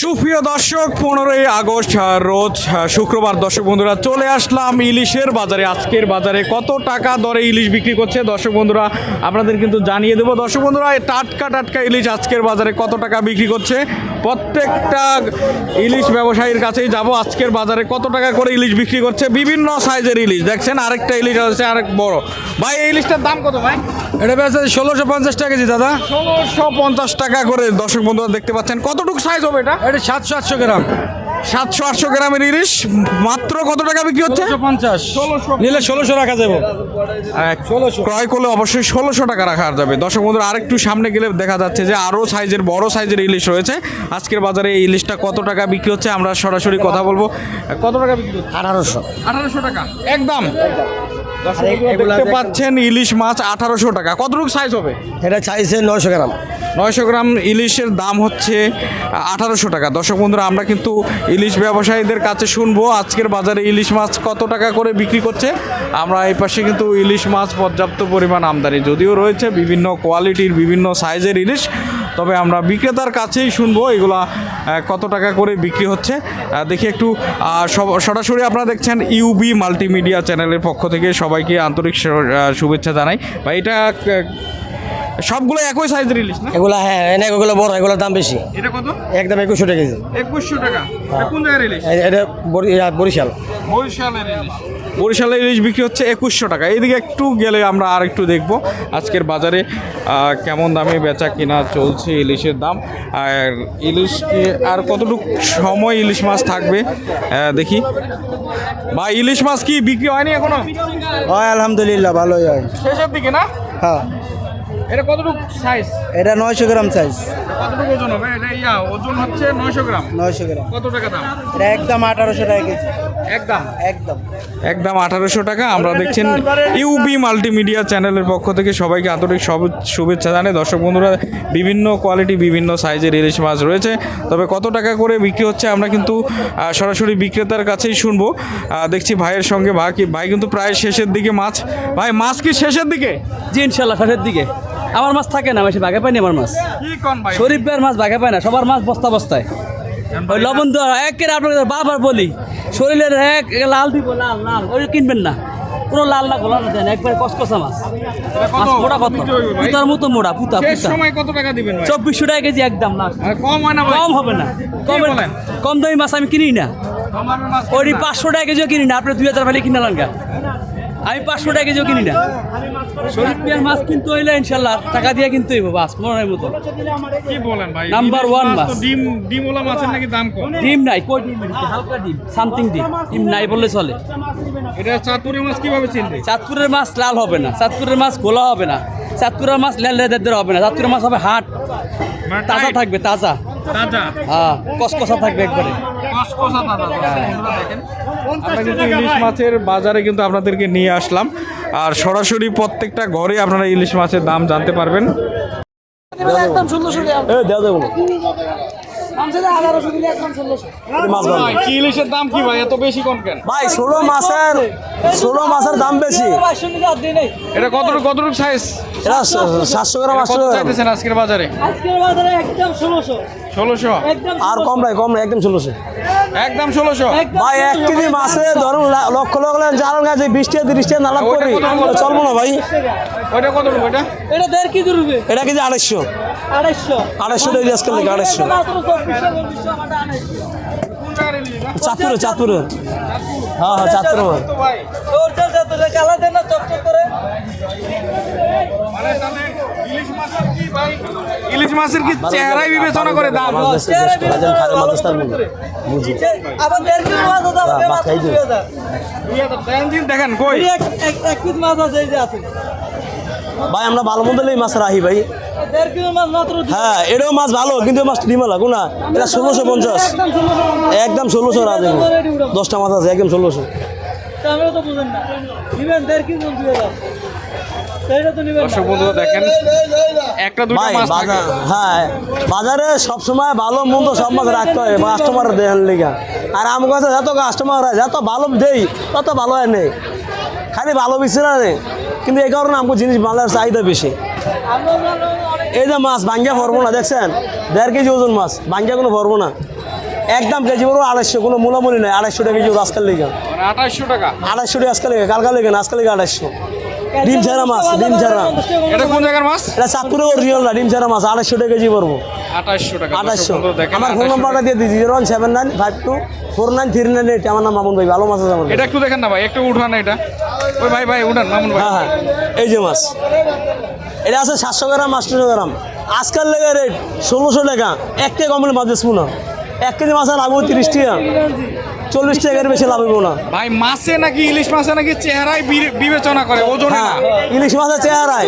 সুপ্রিয় দর্শক পনেরোই আগস্ট রোজ শুক্রবার দর্শক বন্ধুরা চলে আসলাম ইলিশের বাজারে। আজকের বাজারে কত টাকা দরে ইলিশ বিক্রি করছে? দর্শক বন্ধুরা আপনাদের কিন্তু জানিয়ে দেবো। দর্শক বন্ধুরা টাটকা টাটকা ইলিশ আজকের বাজারে কত টাকা বিক্রি করছে? প্রত্যেকটা ইলিশ ব্যবসায়ীর কাছেই যাব। আজকের বাজারে কত টাকা করে ইলিশ বিক্রি করছে? বিভিন্ন সাইজের ইলিশ। দেখছেন আরেকটা ইলিশ আছে আরেক বড়। ভাই এই ইলিশটার দাম কত ভাই? এটা বেচে ষোলোশো পঞ্চাশ টাকা কেজি দাদা। ষোলোশো পঞ্চাশ টাকা করে দর্শক বন্ধুরা দেখতে পাচ্ছেন। কতটুকু সাইজ হবে এটা? এটা সাতশো আটশো গ্রাম। সাতশো আটশো গ্রামের ইলিশ। মাত্র কত টাকা বিক্রি হচ্ছে? পঞ্চাশ। নিলে ষোলোশো রাখা যাবে। ষোলোশো। ক্রয় করলে অবশ্যই ষোলোশো টাকা রাখা যাবে। দর্শক বন্ধুরা আরেকটু সামনে গেলে দেখা যাচ্ছে যে আরও সাইজের বড় সাইজের ইলিশ রয়েছে। আজকের বাজারে এই ইলিশটা কত টাকা বিক্রি হচ্ছে? আমরা সরাসরি কথা বলব। কত টাকা বিক্রি হচ্ছে? আঠারোশো। আঠারোশো টাকা। একদম। দেখতে পাচ্ছেন ইলিশ মাছ আঠারোশো টাকা। কতটুকু সাইজ হবে? এটা চাইছে নয়শো গ্রাম। নয়শো গ্রাম ইলিশের দাম হচ্ছে আঠারোশো টাকা। দর্শক বন্ধুরা আমরা কিন্তু ইলিশ ব্যবসায়ীদের কাছে শুনব আজকের বাজারে ইলিশ মাছ কত টাকা করে বিক্রি করছে। আমরা এই পাশে কিন্তু ইলিশ মাছ পর্যাপ্ত পরিমাণ আমদানি। যদিও রয়েছে বিভিন্ন কোয়ালিটির বিভিন্ন সাইজের ইলিশ। তবে আমরা বিক্রেতার কাছেই শুনব এগুলা কত টাকা করে বিক্রি হচ্ছে। দেখি একটু সরাসরি আপনারা দেখছেন ইউবি মাল্টিমিডিয়া চ্যানেলের পক্ষ থেকে সবাইকে আন্তরিক শুভেচ্ছা জানাই। বা এটা সবগুলো একই সাইজের ইলিশ না? এগুলা হ্যাঁ এনে এগুলো বড় এগুলোর দাম বেশি। এটা কত? একদম একুশশো টাকা কেজি। একুশশো টাকা। এটা কোন জায়গার ইলিশ? এ- এটা বরি- বরিশাল। বরিশালের ইলিশ। বরিশালের ইলিশ বিক্রি হচ্ছে একুশশো টাকা। এইদিকে একটু গেলে আমরা আর একটু দেখব আজকের বাজারে কেমন দামে বেচা কিনা চলছে ইলিশের দাম। আর ইলিশ আর কতটুকু সময় ইলিশ মাছ থাকবে দেখি। বা ইলিশ মাছ কি বিক্রি হয়নি এখনও? হয় আলহামদুলিল্লাহ ভালোই হয়। শেষের দিকে না? হ্যাঁ। এটা কতটুকু সাইজ এটা নয়শো গ্রাম সাইজ কতটুকু ওজন হবে? এটা ইয়া ওজন হচ্ছে নয়শো গ্রাম। নয়শো গ্রাম। কত টাকা দাম? এটা একদম আঠারোশো টাকা কেজি। একদম। একদম। একদম আঠারোশো টাকা। আমরা দেখছেন ইউবি মাল্টিমিডিয়া চ্যানেলের পক্ষ থেকে সবাইকে আন্তরিক সব শুভেচ্ছা জানে দর্শক বন্ধুরা বিভিন্ন কোয়ালিটি বিভিন্ন সাইজের ইলিশ মাছ রয়েছে। তবে কত টাকা করে বিক্রি হচ্ছে আমরা কিন্তু সরাসরি বিক্রেতার কাছেই শুনব। দেখছি ভাইয়ের সঙ্গে ভাই কি ভাই কিন্তু প্রায় শেষের দিকে মাছ। ভাই মাছ কি শেষের দিকে? জি ইনশাল্লাহ শেষের দিকে। আমার মাছ থাকে না বেশি বাগে পাইনি আমার মাছ। কি কন শরীফ ভাইয়ের মাছ বাগে পায় না সবার মাছ বস্তা বস্তায়। ওই লবণ দেওয়া একের আপনাদের বারবার বলি শরীরের এক লাল দিব লাল লাল। ওই কিনবেন না। পুরো লাল না গোলা না দেন একবার কসকসা মাছ। কত? পুতার মতো মোড়া পুতা পুতা। সময় কত টাকা দিবেন চব্বিশশো টাকা কেজি একদম লাস্ট কম হয় না কম হবে না। কম কম দামি মাছ আমি কিনি না। ওই পাঁচশো টাকা কেজিও কিনি না। আপনি দুই হাজার ভালো কিনে লাঙ্গা আমি পাঁচশো টাকা কেজিও কিনি না। শরীফ মিয়ার মাছ কিনতে হইলে ইনশাল্লাহ টাকা দিয়ে কিনতে হইব বাস মনের মতো। কি বলেন ভাই? ইলিশ one মাছ মাছ। ডিম ডিমওয়ালা মাছের নাকি দাম কম? ডিম নাই কই ডিম হালকা ডিম সামথিং ডিম। ডিম নাই বললে চলে। এটা চাঁদপুরের মাছ কীভাবে চিনবে? চাঁদপুরের মাছ লাল হবে না চাঁদপুরের মাছ গোলা হবে না চাঁদপুরের মাছ লেল লেদের হবে না চাঁদপুরের মাছ হবে হাট। মানে তাজা থাকবে তাজা। তাজা? হ্যাঁ কসকসা থাকবে একবারে। আমরা কিন্তু ইলিশ মাছের বাজারে কিন্তু আপনাদেরকে নিয়ে আসলাম। আর সরাসরি প্রত্যেকটা ঘরে আপনারা ইলিশ মাছের দাম জানতে পারবেন। একদম সুন্দর ভাই, কি ইলিশের দাম কি ভাই? এত বেশি কোন কেন? ভাই ষোলো মাসের ষোলো মাসের দাম বেশি। এটা কতটুকু কতটুকু সাইজ এটা সাতশো গ্রাম আটশো চাইতেছেন আজকের বাজারে? আজকের বাজারে একদম ষোলোশো। ষোলোশো? আর কম নাই কম নাই একদম ষোলোশো। একদম ষোলোশো? ভাই এক কেজি মাছে ধরুন লক্ষ লক্ষ জানান গাছে বিশ টাকা তিরিশ টাকা নালাপ করি চলবো না ভাই। ওইটা ওইটা এটা? দেড় কেজি রুবে এটা কেজি আড়াইশো। আড়াইশো। টাকা আজকাল থেকে আড়াইশো? চাঁদপুরে চাঁদপুরে। হ্যাঁ হ্যাঁ চাঁদপুরে। মানে ইলিশ মাছের কি ভাই ইলিশ মাছের কি চেহারাই বিবেচনা করে দাম। দেখেন ভাই আমরা ভালো মন্দ মাছ রাহি ভাই। হ্যাঁ এটাও মাছ ভালো কিন্তু মাছ ডিমালা কোনা? এটা ষোলোশো পঞ্চাশ। একদম ষোলোশো রাজ দশটা মাছ আছে একদম ষোলোশো। আমরা হ্যাঁ বাজারে সবসময় ভালো মন্দ সব মাছ রাখতে হয় কাস্টমার দেন লিগা। আর আমার কাছে যত কাস্টমার হয় যত ভালো দেই তত ভালো হয় নেই খালি ভালো বেশি না নেই কিন্তু এই কারণে আমাকে জিনিস বাজার চাহিদা বেশি। আমরা এই যে মাছ ভাঙ্গা ভরবো না দেখছেন? দেড় কেজি ওজন মাছ ভাঙ্গা কোনো ভরবো না। একদম কেজি পড়ব আড়াইশো কোনো মূলামূলি নাই আড়াইশো টাকা কেজি আজকাল লেগে। মানে আঠাশশো টাকা? আড়াইশো টাকা আজকাল লেগে কালকা লেগে আজকাল লেগে আড়াইশো। ডিম ছাড়া মাছ ডিম ছাড়া এটা কোন জায়গার মাছ? এটা চাঁদপুরে অরিজিনাল না ডিম ছাড়া মাছ আড়াইশো টাকা কেজি পড়ব আঠাশশো টাকা দেখেন, আমার ফোন নাম্বারটা দিয়ে দিই zero one seven nine five two four nine three nine eight আমার নাম মামুন ভাই ভালো মাছ আছে এটা একটু দেখেন না ভাই একটু উঠান এটা। ওই ভাই ভাই উঠান মামুন ভাই। হ্যাঁ হ্যাঁ। এই যে মাছ। এটা আছে সাতশো গ্রাম আটশো গ্রাম। আজকাল লেগে রেট ষোলোশো টাকা। এক কেজি কমলে মাছ বেচবো না। এক কেজি মাছ লাভ তিরিশ টাকা। চল্লিশ টাকার বেশি লাভ হইব না। ভাই মাছে নাকি ইলিশ মাছে নাকি চেহারায় বিবেচনা করে ওজনে হ্যাঁ না ইলিশ মাছের চেহারায়।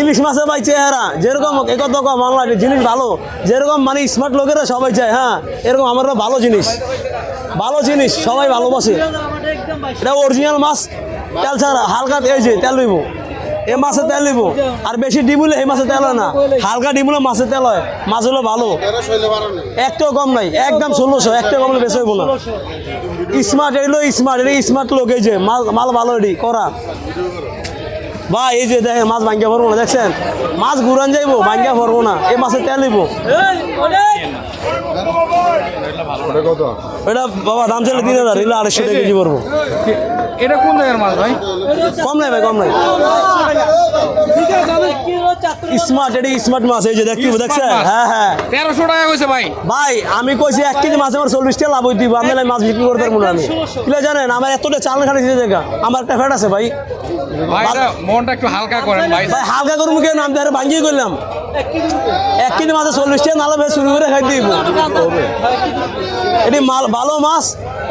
ইলিশ মাছের ভাই চেহারা যেরকম একত বাংলা জিনিস ভালো। যেরকম মানে স্মার্ট লোকেরা সবাই চায় হ্যাঁ এরকম আমার ভালো জিনিস। ভালো জিনিস সবাই ভালোবাসে। এটা অরিজিনাল মাছ তেল ছাড়া হালকা এই যে তেল লইব। এ মাছে তেল দিব আর বেশি ডিমুলে এই মাছে তেল হয় না। হালকা ডিমুলে মাছে তেল হয়। মাছ হলো ভালো। একটাও কম নাই। একদম ষোলোশো একটাও কম বেশি হইব না। স্মার্ট এগুলো স্মার্ট এটা স্মার্ট লোক এই যে মাল মাল ভালো এটি করা। বা এই যে দেখেন মাছ ভাঙ্গা ভরবো না দেখছেন? মাছ ঘুরান যাইবো ভাঙ্গা ভরবো না। এই মাছে তেল লইব এটা বাবা দাম চলে তিন হাজার এগুলো আড়াইশো টাকা কেজি পড়ব। এটা কোন জায়গার মাছ ভাই? কম নাই ভাই কম নাই। স্মার্ট এটা স্মার্ট মাছ? এই যে দেখছেন? হ্যাঁ হ্যাঁ। তেরোশো টাকা কইছে ভাই। ভাই আমি কইছি এক কেজি মাছ আমার চল্লিশ টাকা লাভ দিব আমি মাছ বিক্রি করতে পারব না আমি। কিলো জানেন আমার এতটা চাল খালি দিতে জায়গা আমার একটা ফ্যাট আছে ভাই। ভাই মনটা একটু হালকা করেন ভাই। ভাই হালকা করব কেন আমি তাহলে ভাঙ্গিয়ে করলাম এক কেজি মাছে চল্লিশ টাকা নালে ভাই শুরু করে খাই দিব এটি মাল ভালো মাছ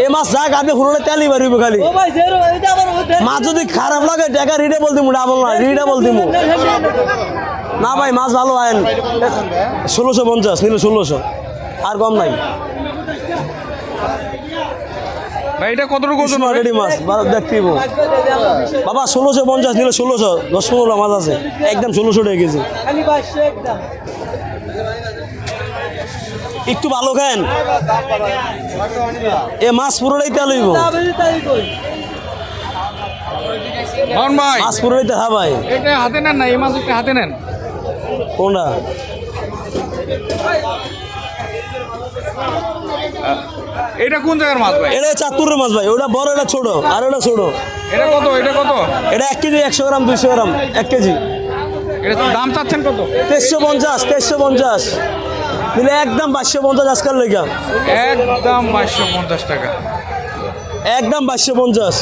এই মাছ যাক আপনি হুড়ে তেলই বাড়িব খালি। মাছ যদি খারাপ লাগে টাকা রিডে বলতে মু ডাবল না রিডে বলতে মু না ভাই মাছ ভালো আয়েন ষোলোশো পঞ্চাশ নিলে ষোলোশো। আর কম নাই। ভাই এটা কতটুকু ওজন হবে? মাছ বা- দেখতে বাবা ষোলোশো পঞ্চাশ নিলে ষোলোশো দশ পনেরো মাছ আছে। একদম ষোলোশো টাকা কেজি। একটু ভালো খান। এ মাছ পুরোটাই তেল হইব। মাছ পুরোটাই তেল হ্যাঁ ভাই। এটা হাতে নেন না এই মাছ একটু হাতে নেন। কোনটা? এটা কোন জায়গার মাছ ভাই? এটা মাছ ভাই ওটা বড় এটা ছোট আর ওটা ছোট। এটা কত এটা কত? এটা এক কেজি একশো গ্রাম দুইশো গ্রাম এক কেজি। এটা দাম চাচ্ছেন কত? তেইশশো পঞ্চাশ তেইশশো পঞ্চাশ। নিলে একদম বাইশশো পঞ্চাশ আজকাল লেগা। একদম বাইশশো পঞ্চাশ টাকা। একদম বাইশশো পঞ্চাশ।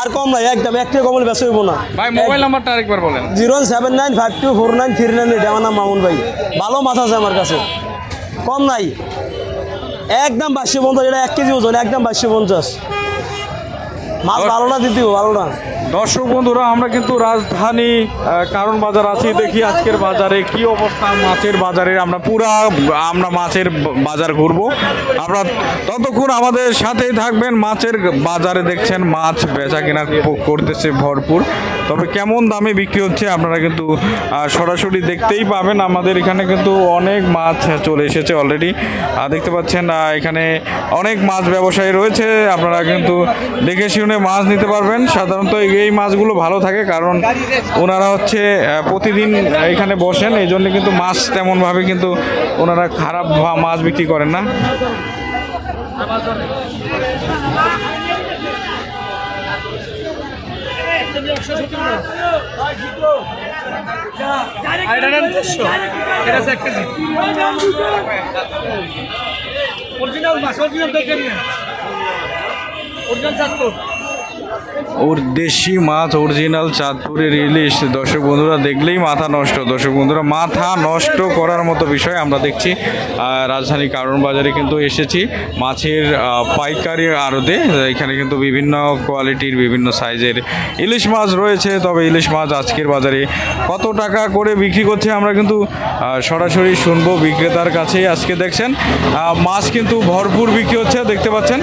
আর কম নাই একদম। একটা কমলে বেশি হইব না। ভাই মোবাইল নাম্বারটা আরেকবার বলেন। Zero seven nine five two four nine three nine eight. আমার নাম মামুন ভাই। ভালো মাছ আছে আমার কাছে। কম নাই। একদম বাইশশো পঞ্চাশ এটা এক কেজি ওজন একদম বাইশশো পঞ্চাশ। মাছ ভালো না দিতে ভালো ভালোটা দর্শক বন্ধুরা, আমরা কিন্তু রাজধানী কারণ বাজার আছি। দেখি আজকের বাজারে কি অবস্থা, মাছের বাজারে আমরা পুরা, আমরা মাছের বাজার ঘুরবো। আমরা ততক্ষণ আমাদের সাথেই থাকবেন। মাছের বাজারে দেখছেন, মাছ বেচা কেনা করতেছে ভরপুর। তবে কেমন দামে বিক্রি হচ্ছে, আপনারা কিন্তু সরাসরি দেখতেই পাবেন। আমাদের এখানে কিন্তু অনেক মাছ চলে এসেছে অলরেডি দেখতে পাচ্ছেন এখানে অনেক মাছ ব্যবসায়ী রয়েছে। আপনারা কিন্তু দেখে শুনে মাছ নিতে পারবেন। সাধারণত এই মাছগুলো ভালো থাকে কারণ ওনারা হচ্ছে প্রতিদিন এখানে বসেন, এই জন্য কিন্তু মাছ তেমনভাবে কিন্তু ওনারা খারাপ মাছ বিক্রি করেন না। অরিজিনাল মাছ অরিজিনাল দেখে নিন অরিজিনাল চাঁদপুর ওর দেশি মাছ অরিজিনাল চাঁদপুরের ইলিশ। দর্শক বন্ধুরা, দেখলেই মাথা নষ্ট। দর্শক বন্ধুরা, মাথা নষ্ট করার মতো বিষয় আমরা দেখছি। রাজধানী কারণ বাজারে কিন্তু এসেছি মাছের পাইকারি আড়তে। এখানে কিন্তু বিভিন্ন কোয়ালিটির বিভিন্ন সাইজের ইলিশ মাছ রয়েছে। তবে ইলিশ মাছ আজকের বাজারে কত টাকা করে বিক্রি করছে আমরা কিন্তু সরাসরি শুনব বিক্রেতার কাছেই। আজকে দেখছেন মাছ কিন্তু ভরপুর বিক্রি হচ্ছে, দেখতে পাচ্ছেন।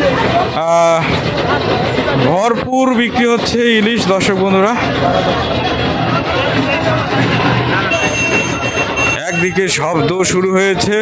ভরপুর ভরপুর বিক্রি হচ্ছে ইলিশ দর্শক বন্ধুরা। একদিকে শব্দ শুরু হয়েছে।